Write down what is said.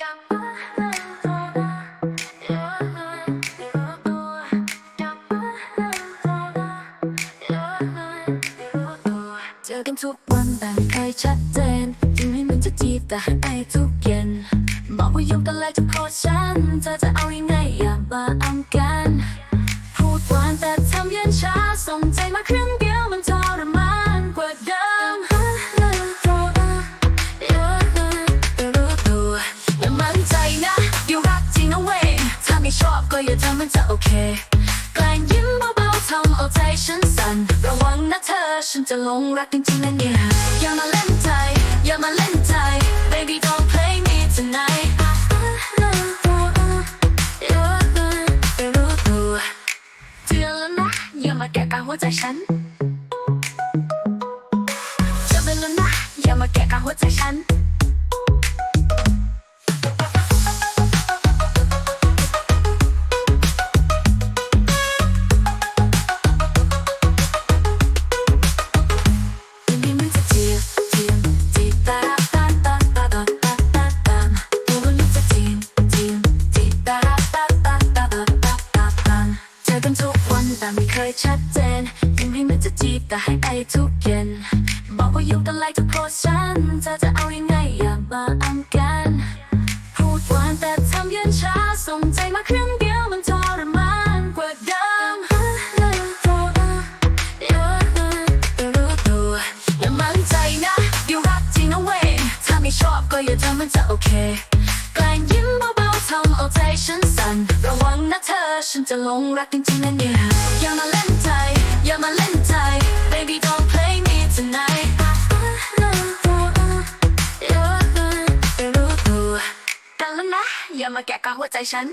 เจอกันทุกวันแต่ไม่เคยชัดเจนจึงไม่เหมือนจะจีบแต่ให้ไปทุกเย็นบอกว่ายุ่งกันแล้วจะขอฉัน เธอจะเอายังไงอย่ามาอ้ำกัน พูดหวานแต่ทำเย็นช้าส่งใจมาครึ่ง ชอบก็อย่าทำมันจะโอเค แกล้งยิ้มเบาๆทำเอาใจฉันสั่น ระวังนะเธอฉันจะลงรักจริงๆนะเนี่ย อย่ามาเล่นใจ อย่ามาเล่นใจ baby don't play me tonight เยอะเลยไม่รู้ตัวเตือนแล้วนะอย่ามาแกะกางหัวใจฉัน กันทุกวันแต่ไม่เคยชัดเจนยังไม่เหมือนจะจีบแต่ให้ไปทุกเย็น บอกว่าอยู่กันไลจะโพสฉันเธอจะเอายังไงอย่ามาอ้ำกัน พูดหวานแต่ทำเย็นช้าส่งใจมาครึ่งเดียวมันทรมานกว่าเดิมอะเลยไม่รู้ตัวอย่ามั่นใจนะเดี๋ยวรักจริงนะเว้ยถ้าไม่ชอบก็อย่าทำมันจะโอเคแกล้งยิ้ม ใจฉันสั่นระวังนะเธอ ฉันจะลงรักจริงๆนะเนี่ยอย่ามาเล่นใจ อย่ามาเล่นใจ baby don't play me tonight เยอะเลยไม่รู้ตัวกันแล้วนะอย่ามาแกะกลาหัวใจฉัน